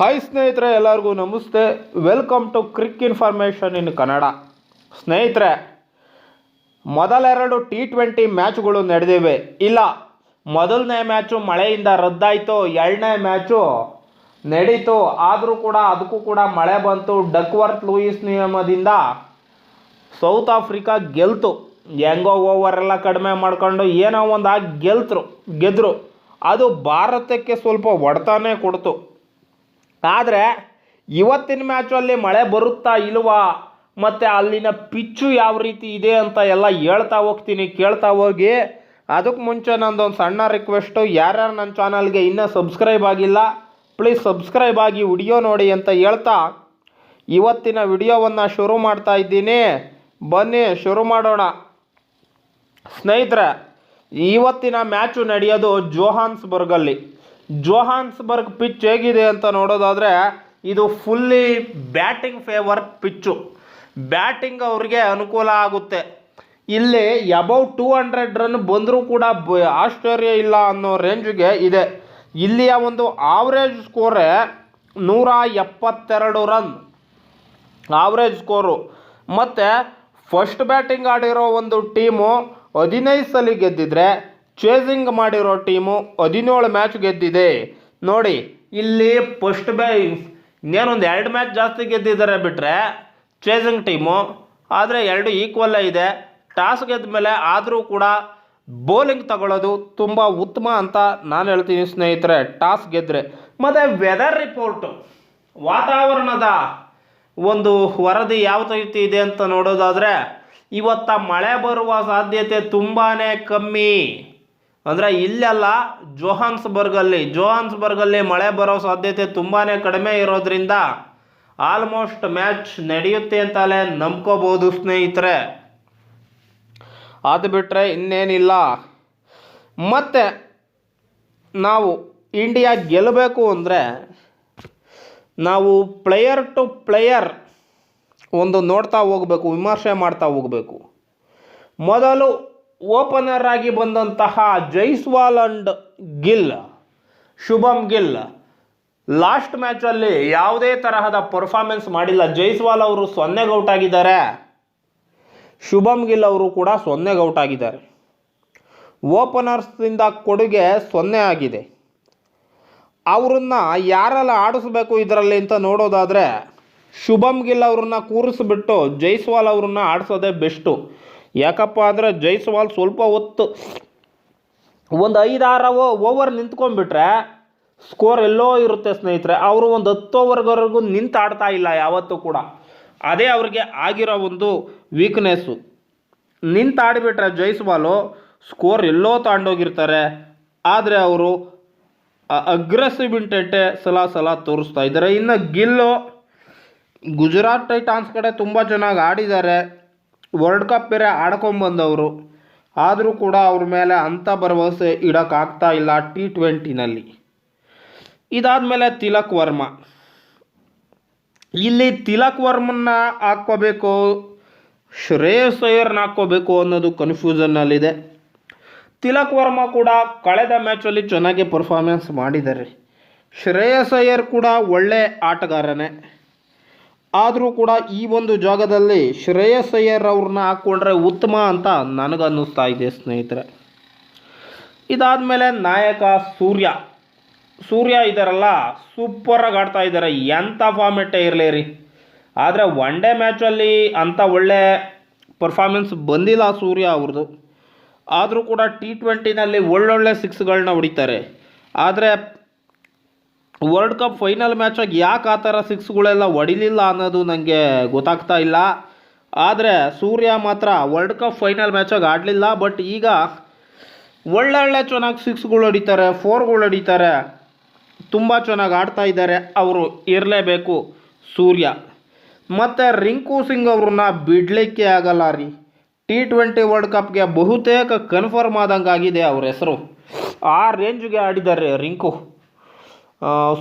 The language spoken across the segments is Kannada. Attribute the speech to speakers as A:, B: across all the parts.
A: ಹಾಯ್ ಸ್ನೇಹಿತರೆ, ಎಲ್ಲರಿಗೂ ನಮಸ್ತೆ. Welcome to cric information in Kannada ಸ್ನೇಹಿತರೆ, ಮೊದಲೆರಡು ಟಿ ಟ್ವೆಂಟಿ ಮ್ಯಾಚ್ಗಳು ನಡೆದಿವೆ. ಇಲ್ಲ, ಮೊದಲನೇ ಮ್ಯಾಚು ಮಳೆಯಿಂದ ರದ್ದಾಯಿತು, ಎರಡನೇ ಮ್ಯಾಚು ನಡೀತು. ಆದರೂ ಕೂಡ ಅದಕ್ಕೂ ಕೂಡ ಮಳೆ ಬಂತು. ಡಕ್ವರ್ತ್ ಲೂಯಿಸ್ ನಿಯಮದಿಂದ ಸೌತ್ ಆಫ್ರಿಕಾ ಗೆಲ್ತು. ಹೆಂಗೋ ಓವರ್ ಎಲ್ಲ ಕಡಿಮೆ ಮಾಡ್ಕೊಂಡು ಏನೋ ಒಂದು ಆಗಿ ಗೆಲ್ತರು, ಗೆದ್ರು. ಅದು ಭಾರತಕ್ಕೆ ಸ್ವಲ್ಪ ಹೊಡೆತಾನೆ ಕೊಡ್ತು. ಆದರೆ ಇವತ್ತಿನ ಮ್ಯಾಚಲ್ಲಿ ಮಳೆ ಬರುತ್ತಾ ಇಲ್ವಾ? ಮತ್ತು ಅಲ್ಲಿನ ಪಿಚ್ಚು ಯಾವ ರೀತಿ ಇದೆ ಅಂತ ಎಲ್ಲ ಹೇಳ್ತಾ ಹೋಗ್ತೀನಿ, ಕೇಳ್ತಾ ಹೋಗಿ. ಅದಕ್ಕೆ ಮುಂಚೆ ನಂದೊಂದು ಸಣ್ಣ ರಿಕ್ವೆಸ್ಟು ಯಾರ್ಯಾರು ನನ್ನ ಚಾನಲ್ಗೆ ಇನ್ನೂ ಸಬ್ಸ್ಕ್ರೈಬ್ ಆಗಿಲ್ಲ ಪ್ಲೀಸ್ ಸಬ್ಸ್ಕ್ರೈಬ್ ಆಗಿ ವಿಡಿಯೋ ನೋಡಿ ಅಂತ ಹೇಳ್ತಾ ಇವತ್ತಿನ ವಿಡಿಯೋವನ್ನು ಶುರು ಮಾಡ್ತಾ ಇದ್ದೀನಿ. ಬನ್ನಿ, ಶುರು ಮಾಡೋಣ. ಸ್ನೇಹಿತರೆ, ಇವತ್ತಿನ ಮ್ಯಾಚು ನಡೆಯೋದು ಜೋಹಾನ್ಸ್ಬರ್ಗಲ್ಲಿ. ಜೋಹಾನ್ಸ್ಬರ್ಗ್ ಪಿಚ್ ಹೇಗಿದೆ ಅಂತ ನೋಡೋದಾದರೆ, ಇದು fully batting favour pitch. Batting ಅವ್ರಿಗೆ ಅನುಕೂಲ ಆಗುತ್ತೆ. ಇಲ್ಲಿ ಅಬೌವ್ ಟೂ ಹಂಡ್ರೆಡ್ ರನ್ ಬಂದರೂ ಕೂಡ ಆಶ್ಚರ್ಯ ಇಲ್ಲ ಅನ್ನೋ ರೇಂಜ್ಗೆ ಇದೆ. ಇಲ್ಲಿಯ ಒಂದು ಆವ್ರೇಜ್ ಸ್ಕೋರೇ ನೂರ ಎಪ್ಪತ್ತೆರಡು ರನ್ ಆವ್ರೇಜ್ ಸ್ಕೋರು ಮತ್ತು ಫಸ್ಟ್ ಬ್ಯಾಟಿಂಗ್ ಆಡಿರೋ ಒಂದು ಟೀಮು ಹದಿನೈದು ಸಲ ಗೆದ್ದಿದ್ರೆ ಚೇಸಿಂಗ್ ಮಾಡಿರೋ ಟೀಮು ಹದಿನೇಳು ಮ್ಯಾಚ್ ಗೆದ್ದಿದೆ. ನೋಡಿ, ಇಲ್ಲಿ ಫಸ್ಟ್ ಬ್ಯಾ ಇನ್ನೇನೊಂದು ಎರಡು ಮ್ಯಾಚ್ ಜಾಸ್ತಿ ಗೆದ್ದಿದ್ದಾರೆ ಬಿಟ್ಟರೆ ಚೇಸಿಂಗ್ ಟೀಮು. ಆದರೆ ಎರಡು ಈಕ್ವಲ್ ಇದೆ. ಟಾಸ್ ಗೆದ್ದ ಮೇಲೆ ಆದರೂ ಕೂಡ ಬೌಲಿಂಗ್ ತಗೊಳ್ಳೋದು ತುಂಬ ಉತ್ತಮ ಅಂತ ನಾನು ಹೇಳ್ತೀನಿ ಸ್ನೇಹಿತರೆ ಟಾಸ್ ಗೆದ್ದರೆ ಮತ್ತು ವೆದರ್ ರಿಪೋರ್ಟು ವಾತಾವರಣದ ಒಂದು ವರದಿ ಯಾವ ರೀತಿ ಇದೆ ಅಂತ ನೋಡೋದಾದರೆ, ಇವತ್ತ ಮಳೆ ಬರುವ ಸಾಧ್ಯತೆ ತುಂಬಾ ಕಮ್ಮಿ. ಅಂದರೆ ಇಲ್ಲೆಲ್ಲ ಜೋಹಾನ್ಸ್ಬರ್ಗಲ್ಲಿ ಜೋಹಾನ್ಸ್ಬರ್ಗಲ್ಲಿ ಮಳೆ ಬರೋ ಸಾಧ್ಯತೆ ತುಂಬಾ ಕಡಿಮೆ ಇರೋದ್ರಿಂದ ಆಲ್ಮೋಸ್ಟ್ ಮ್ಯಾಚ್ ನಡೆಯುತ್ತೆ ಅಂತಲೇ ನಂಬ್ಕೋಬೋದು ಸ್ನೇಹಿತರೆ. ಅದು ಬಿಟ್ಟರೆ ಇನ್ನೇನಿಲ್ಲ. ಮತ್ತು ನಾವು ಇಂಡಿಯಾ ಗೆಲ್ಲಬೇಕು ಅಂದರೆ ನಾವು ಪ್ಲೇಯರ್ ಟು ಪ್ಲೇಯರ್ ಒಂದು ನೋಡ್ತಾ ಹೋಗಬೇಕು, ವಿಮರ್ಶೆ ಮಾಡ್ತಾ ಹೋಗಬೇಕು. ಮೊದಲು ಓಪನರ್ ಆಗಿ ಬಂದಂತಹ ಜೈಸ್ವಾಲ್ ಅಂಡ್ ಗಿಲ್ ಶುಭಮ್ ಗಿಲ್, ಲಾಸ್ಟ್ ಮ್ಯಾಚಲ್ಲಿ ಯಾವುದೇ ತರಹದ ಪರ್ಫಾರ್ಮೆನ್ಸ್ ಮಾಡಿಲ್ಲ. ಜೈಸ್ವಾಲ್ ಅವರು ಸೊನ್ನೆಗೆ ಔಟ್ ಆಗಿದ್ದಾರೆ. ಶುಭಮ್ ಗಿಲ್ ಅವರು ಕೂಡ ಸೊನ್ನೆಗೆ ಔಟ್ ಆಗಿದ್ದಾರೆ. ಓಪನರ್ಸಿಂದ ಕೊಡುಗೆ ಸೊನ್ನೆ ಆಗಿದೆ. ಅವರನ್ನು ಯಾರೆಲ್ಲ ಆಡಿಸ್ಬೇಕು ಇದರಲ್ಲಿ ಅಂತ ನೋಡೋದಾದರೆ ಶುಭಮ್ ಗಿಲ್ ಅವ್ರನ್ನ ಕೂರಿಸ್ಬಿಟ್ಟು ಜೈಸ್ವಾಲ್ ಅವ್ರನ್ನ ಆಡಿಸೋದೇ ಬೆಸ್ಟು. ಯಾಕಪ್ಪ ಅಂದರೆ ಜೈಸ್ವಾಲ್ ಸ್ವಲ್ಪ ಹೊತ್ತು ಒಂದು ಐದಾರು ಓವರ್ ನಿಂತ್ಕೊಂಡ್ಬಿಟ್ರೆ ಸ್ಕೋರ್ ಎಲ್ಲೋ ಇರುತ್ತೆ ಸ್ನೇಹಿತರೆ. ಅವರು ಒಂದು ಹತ್ತು ಓವರ್ವರೆಗೂ ನಿಂತು ಆಡ್ತಾ ಇಲ್ಲ ಯಾವತ್ತೂ ಕೂಡ. ಅದೇ ಅವ್ರಿಗೆ ಆಗಿರೋ ಒಂದು ವೀಕ್ನೆಸ್ಸು ನಿಂತು ಆಡಿಬಿಟ್ರೆ ಜೈಸ್ವಾಲು ಸ್ಕೋರ್ ಎಲ್ಲೋ ತಾಂಡೋಗಿರ್ತಾರೆ. ಆದರೆ ಅವರು ಅಗ್ರೆಸಿವ್ ಇಂಟೆಂಟೆ ಸಲ ಸಲ ತೋರಿಸ್ತಾ ಇದ್ದಾರೆ. ಇನ್ನು ಗಿಲ್ಲು ಗುಜರಾತ್ ಟೈಟಾನ್ಸ್ ಕಡೆ ತುಂಬ ಚೆನ್ನಾಗಿ ಆಡಿದ್ದಾರೆ. ವರ್ಲ್ಡ್ ಕಪ್ ಬೇರೆ ಆಡ್ಕೊಂಬಂದವರು ಆದರೂ ಕೂಡ ಅವ್ರ ಮೇಲೆ ಅಂಥ ಭರವಸೆ ಇಡೋಕ್ಕಾಗ್ತಾ ಇಲ್ಲ ಟಿ ಟ್ವೆಂಟಿನಲ್ಲಿ ಇದಾದಮೇಲೆ ತಿಲಕ್ ವರ್ಮ. ಇಲ್ಲಿ ತಿಲಕ್ ವರ್ಮನ್ನ ಹಾಕ್ಕೋಬೇಕು, ಶ್ರೇಯಸ್ ಅಯ್ಯರ್ನ ಹಾಕ್ಕೋಬೇಕು ಅನ್ನೋದು ಕನ್ಫ್ಯೂಷನ್ನಲ್ಲಿದೆ ತಿಲಕ್ ವರ್ಮ ಕೂಡ ಕಳೆದ ಮ್ಯಾಚಲ್ಲಿ ಚೆನ್ನಾಗಿ ಪರ್ಫಾರ್ಮೆನ್ಸ್ ಮಾಡಿದ್ದಾರೆ. ಶ್ರೇಯಸ್ ಅಯ್ಯರ್ ಕೂಡ ಒಳ್ಳೆ ಆಟಗಾರನೇ. ಆದರೂ ಕೂಡ ಈ ಒಂದು ಜಾಗದಲ್ಲಿ ಶ್ರೇಯಸ್ ಅಯ್ಯರ್ ಅವ್ರನ್ನ ಹಾಕ್ಕೊಂಡ್ರೆ ಉತ್ತಮ ಅಂತ ನನಗನ್ನಿಸ್ತಾ ಇದೆ, ಸ್ನೇಹಿತರೆ. ಇದಾದ ಮೇಲೆ ನಾಯಕ ಸೂರ್ಯ. ಸೂರ್ಯ ಇದ್ದಾರಲ್ಲ ಸೂಪರಾಗಿ ಆಡ್ತಾ ಇದ್ದಾರೆ ಎಂಥ ಫಾರ್ಮೆಟ್ಟೇ ಇರಲಿ ರೀ. ಆದರೆ ಒನ್ ಡೇ ಮ್ಯಾಚಲ್ಲಿ ಅಂಥ ಒಳ್ಳೆ ಪರ್ಫಾರ್ಮೆನ್ಸ್ ಬಂದಿಲ್ಲ ಸೂರ್ಯ ಅವ್ರದ್ದು ಆದರೂ ಕೂಡ ಟಿ ಟ್ವೆಂಟಿನಲ್ಲಿ ಒಳ್ಳೊಳ್ಳೆ ಸಿಕ್ಸ್ಗಳನ್ನ ಹೊಡಿತಾರೆ. ಆದರೆ ವರ್ಲ್ಡ್ ಕಪ್ ಫೈನಲ್ ಮ್ಯಾಚಾಗಿ ಯಾಕೆ ಆ ಥರ ಸಿಕ್ಸ್ಗಳೆಲ್ಲ ಹೊಡಿಲಿಲ್ಲ ಅನ್ನೋದು ನನಗೆ ಗೊತ್ತಾಗ್ತಾ ಇಲ್ಲ. ಆದರೆ ಸೂರ್ಯ ಮಾತ್ರ ವರ್ಲ್ಡ್ ಕಪ್ ಫೈನಲ್ ಮ್ಯಾಚಾಗಿ ಆಡಲಿಲ್ಲ ಬಟ್ ಈಗ ಒಳ್ಳೊಳ್ಳೆ ಚೆನ್ನಾಗಿ ಸಿಕ್ಸ್ಗಳು ಹೊಡಿತಾರೆ ಫೋರ್ಗಳು ಹೊಡಿತಾರೆ. ತುಂಬ ಚೆನ್ನಾಗಿ ಆಡ್ತಾ ಇದ್ದಾರೆ ಅವರು, ಇರಲೇಬೇಕು ಸೂರ್ಯ. ಮತ್ತು ರಿಂಕು ಸಿಂಗ್ ಅವ್ರನ್ನ ಬಿಡಲಿಕ್ಕೆ ಆಗಲ್ಲ ರೀ. ಟಿ ಟ್ವೆಂಟಿ ವರ್ಲ್ಡ್ ಕಪ್ಗೆ ಬಹುತೇಕ ಕನ್ಫರ್ಮ್ ಆದಂಗಾಗಿದೆ ಅವ್ರ ಹೆಸರು. ಆ ರೇಂಜ್ಗೆ ಆಡಿದ್ದಾರೆ ರಿಂಕು.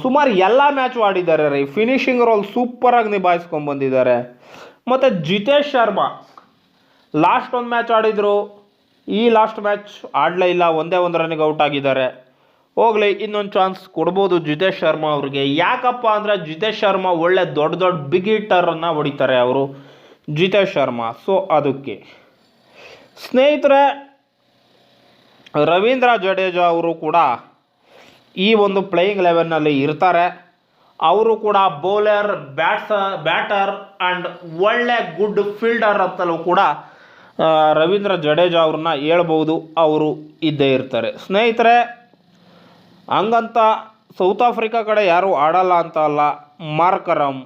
A: ಸುಮಾರು ಎಲ್ಲ ಮ್ಯಾಚು ಆಡಿದ್ದಾರೆ ರೀ. ಫಿನಿಷಿಂಗ್ ರೋಲ್ ಸೂಪರಾಗಿ ನಿಭಾಯಿಸ್ಕೊಂಡ್ಬಂದಿದ್ದಾರೆ ಮತ್ತು ಜಿತೇಶ್ ಶರ್ಮಾ ಲಾಸ್ಟ್ ಒಂದು ಮ್ಯಾಚ್ ಆಡಿದರು. ಈ ಲಾಸ್ಟ್ ಮ್ಯಾಚ್ ಆಡಲೇ ಇಲ್ಲ, ಒಂದೇ ಒಂದು ರನ್ನಿಗೆ ಔಟ್ ಆಗಿದ್ದಾರೆ. ಹೋಗಲಿ, ಇನ್ನೊಂದು ಚಾನ್ಸ್ ಕೊಡ್ಬೋದು ಜಿತೇಶ್ ಶರ್ಮಾ ಅವ್ರಿಗೆ. ಯಾಕಪ್ಪ ಅಂದರೆ ಜಿತೇಶ್ ಶರ್ಮಾ ಒಳ್ಳೆ ದೊಡ್ಡ ದೊಡ್ಡ ಬಿಗ್ ಹಿಟ್ಟರನ್ನು ಹೊಡಿತಾರೆ ಅವರು. ಜಿತೇಶ್ ಶರ್ಮಾ. ಸೊ ಅದಕ್ಕೆ. ಸ್ನೇಹಿತರೆ, ರವೀಂದ್ರ ಜಡೇಜಾ ಅವರು ಕೂಡ ಈ ಒಂದು ಪ್ಲೇಯಿಂಗ್ ಲೆವೆನ್ನಲ್ಲಿ ಇರ್ತಾರೆ. ಅವರು ಕೂಡ ಬೌಲರ್ ಬ್ಯಾಟ್ಸ ಬ್ಯಾಟರ್ ಆ್ಯಂಡ್ ಒಳ್ಳೆ ಗುಡ್ ಫೀಲ್ಡರ್ ಅಂತಲೂ ಕೂಡ ರವೀಂದ್ರ ಜಡೇಜಾ ಅವ್ರನ್ನ ಹೇಳ್ಬೋದು ಅವರು ಇದ್ದೇ ಇರ್ತಾರೆ. ಸ್ನೇಹಿತರೆ, ಹಂಗಂತ ಸೌತ್ ಆಫ್ರಿಕಾ ಕಡೆ ಯಾರೂ ಆಡಲ್ಲ ಅಂತ ಅಲ್ಲ. ಮಾರ್ಕರಮ್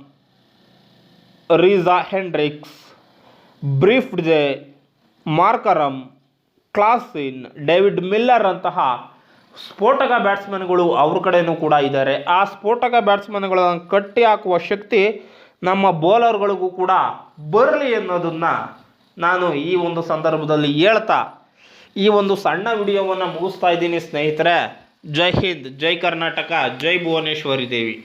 A: ರೀಸಾ ಹೆಂಡ್ರಿಕ್ಸ್ ಬ್ರೀಫ್ಡ್ ಜೆ ಮಾರ್ಕರಮ್ ಕ್ಲಾಸಿನ್ ಡೇವಿಡ್ ಮಿಲ್ಲರ್ ಅಂತಹ ಸ್ಫೋಟಕ ಬ್ಯಾಟ್ಸ್ಮನ್ಗಳು ಅವ್ರ ಕಡೆಯೂ ಕೂಡ ಇದ್ದಾರೆ. ಆ ಸ್ಫೋಟಕ ಬ್ಯಾಟ್ಸ್ಮನ್ಗಳನ್ನು ಕಟ್ಟಿ ಹಾಕುವ ಶಕ್ತಿ ನಮ್ಮ ಬೌಲರ್ಗಳಿಗೂ ಕೂಡ ಬರಲಿ ಅನ್ನೋದನ್ನು ನಾನು ಈ ಒಂದು ಸಂದರ್ಭದಲ್ಲಿ ಹೇಳ್ತಾ, ಈ ಒಂದು ಸಣ್ಣ ವಿಡಿಯೋವನ್ನು ಮುಗಿಸ್ತಾ ಇದ್ದೀನಿ ಸ್ನೇಹಿತರೆ. ಜೈ ಹಿಂದ್, ಜೈ ಕರ್ನಾಟಕ, ಜೈ ಭುವನೇಶ್ವರಿ ದೇವಿ.